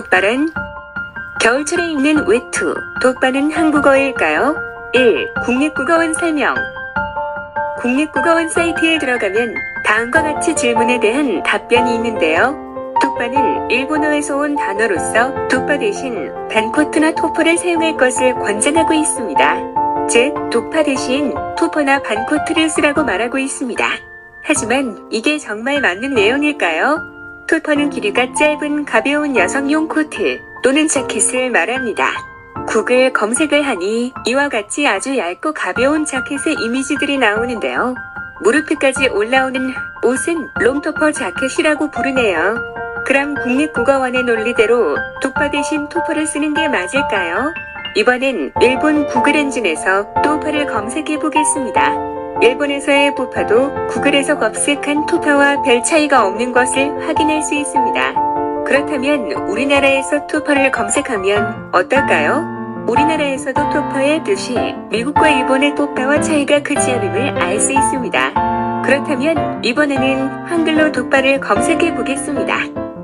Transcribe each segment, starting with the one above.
독발은 겨울철에 읽는 외투, 독발은 한국어일까요? 1. 국립국어원 설명 국립국어원 사이트에 들어가면 다음과 같이 질문에 대한 답변이 있는데요. 독바는 일본어에서 온 단어로서 독바 대신 반코트나 토퍼를 사용할 것을 권장하고 있습니다. 즉, 독파 대신 토퍼나 반코트를 쓰라고 말하고 있습니다. 하지만 이게 정말 맞는 내용일까요? 토퍼는 길이가 짧은 가벼운 여성용 코트 또는 자켓을 말합니다. 구글 검색을 하니 이와 같이 아주 얇고 가벼운 자켓의 이미지들이 나오는데요. 무릎까지 올라오는 옷은 롱토퍼 자켓이라고 부르네요. 그럼 국립국어원의 논리대로 독파 대신 토퍼를 쓰는 게 맞을까요? 이번엔 일본 구글 엔진에서 토퍼를 검색해 보겠습니다. 일본에서의 토파도 구글에서 검색한 토파와 별 차이가 없는 것을 확인할 수 있습니다. 그렇다면 우리나라에서 토퍼를 검색하면 어떨까요? 우리나라에서도 토퍼의 뜻이 미국과 일본의 토파와 차이가 크지 않음을 알 수 있습니다. 그렇다면 이번에는 한글로 독바를 검색해 보겠습니다.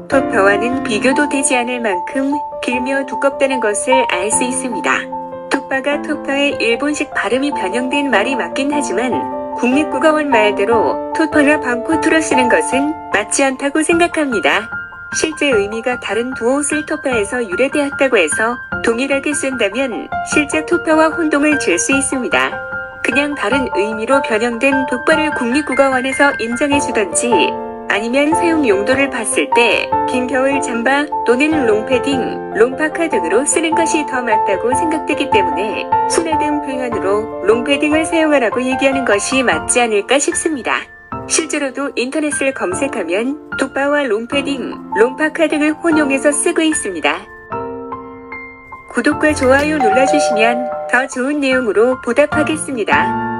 토파와는 비교도 되지 않을 만큼 길며 두껍다는 것을 알 수 있습니다. 독바가 토파의 일본식 발음이 변형된 말이 맞긴 하지만 국립국어원 말대로 토퍼나 방코트로 쓰는 것은 맞지 않다고 생각합니다. 실제 의미가 다른 두 옷을 토파에서 유래되었다고 해서 동일하게 쓴다면 실제 토파와 혼동을 줄 수 있습니다. 그냥 다른 의미로 변형된 독바를 국립국어원에서 인정해주던지 아니면 사용 용도를 봤을 때 긴 겨울 잠바 또는 롱패딩, 롱파카 등으로 쓰는 것이 더 맞다고 생각되기 때문에 순화된 표현으로 롱패딩을 사용하라고 얘기하는 것이 맞지 않을까 싶습니다. 실제로도 인터넷을 검색하면 독바와 롱패딩, 롱파카 등을 혼용해서 쓰고 있습니다. 구독과 좋아요 눌러주시면 더 좋은 내용으로 보답하겠습니다.